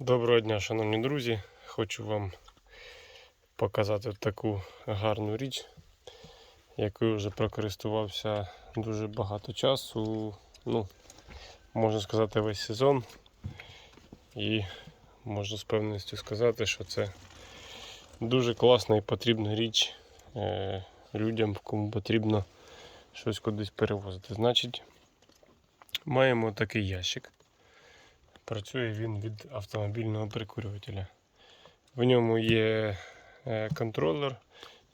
Доброго дня, шановні друзі. Хочу вам показати таку гарну річ, якою вже прокористувався дуже багато часу. Ну, можна сказати, весь сезон. І можу з певністю сказати, що це дуже класна і потрібна річ е, людям, кому потрібно щось кудись перевозити. Значить, маємо такий ящик. Працює він від автомобільного прикурювателя. В ньому є е, контролер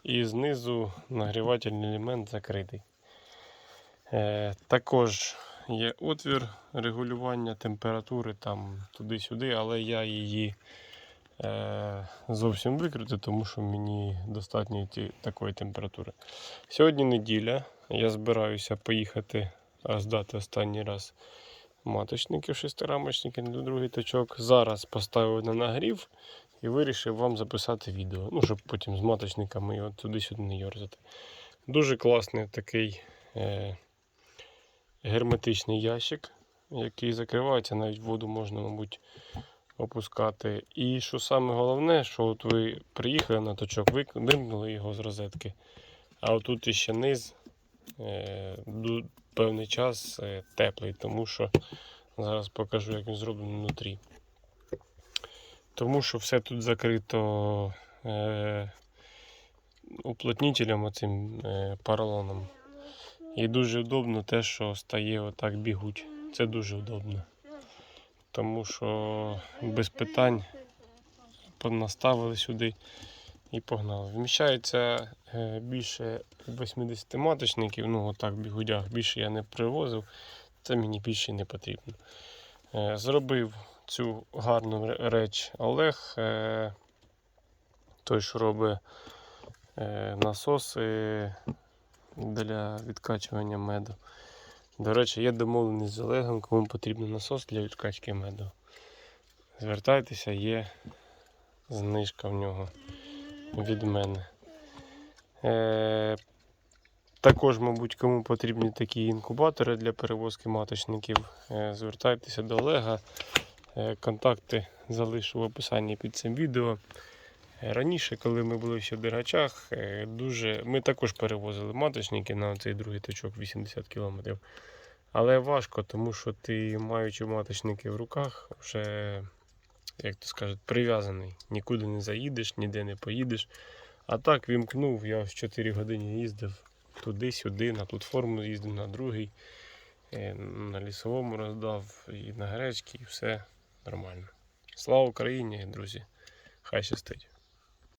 і знизу нагрівательний елемент закритий. Е, Також є отвір регулювання температури там туди-сюди, але я її е, зовсім викрутив, тому що мені достатньо такої температури. Сьогодні неділя. Я збираюся поїхати здати останній раз маточників, шестирамочників на другий точок. Зараз поставив на нагрів і вирішив вам записати відео. Ну, щоб потім з маточниками його туди-сюди не йорзати. Дуже класний такий е, герметичний ящик, який закривається, навіть воду можна, мабуть, опускати. І що саме головне, що от ви приїхали на точок, вимкнули його з розетки. А отут іще низ е, певний час е, теплий, тому що зараз покажу, як він зроблений внутрі. Тому що все тут закрито е, уплотнителем оцим е, поролоном. І дуже удобно те, що стає отак бігуть. Це дуже удобно. Тому що без питань понаставили сюди і погнали. Вміщається е, більше 80 маточників, ну отак в бігудях більше я не привозив, це мені більше не потрібно. Е, Зробив цю гарну реч Олег, е, той, що робить насоси для відкачування меду. До речі, є домовленість з Олегом, кому потрібен насос для відкачки меду. Звертайтеся, є знижка в нього від мене. Е, також, мабуть, кому потрібні такі інкубатори для перевозки маточників, е, звертайтеся до Олега. Е, контакти залишу в описанні під цим відео. Е, Раніше, коли ми були ще в Дергачах, е, дуже... ми також перевозили маточники на цей другий точок 80 км. Але важко, тому що ти, маючи маточники в руках, вже, як то скажуть, прив'язаний. Нікуди не заїдеш, ніде не поїдеш. А так вімкнув, я в 4 години їздив туди-сюди, на платформу їздив на другий, е, на лісовому роздав і на гречки, і все нормально. Слава Україні, друзі! Хай щастить!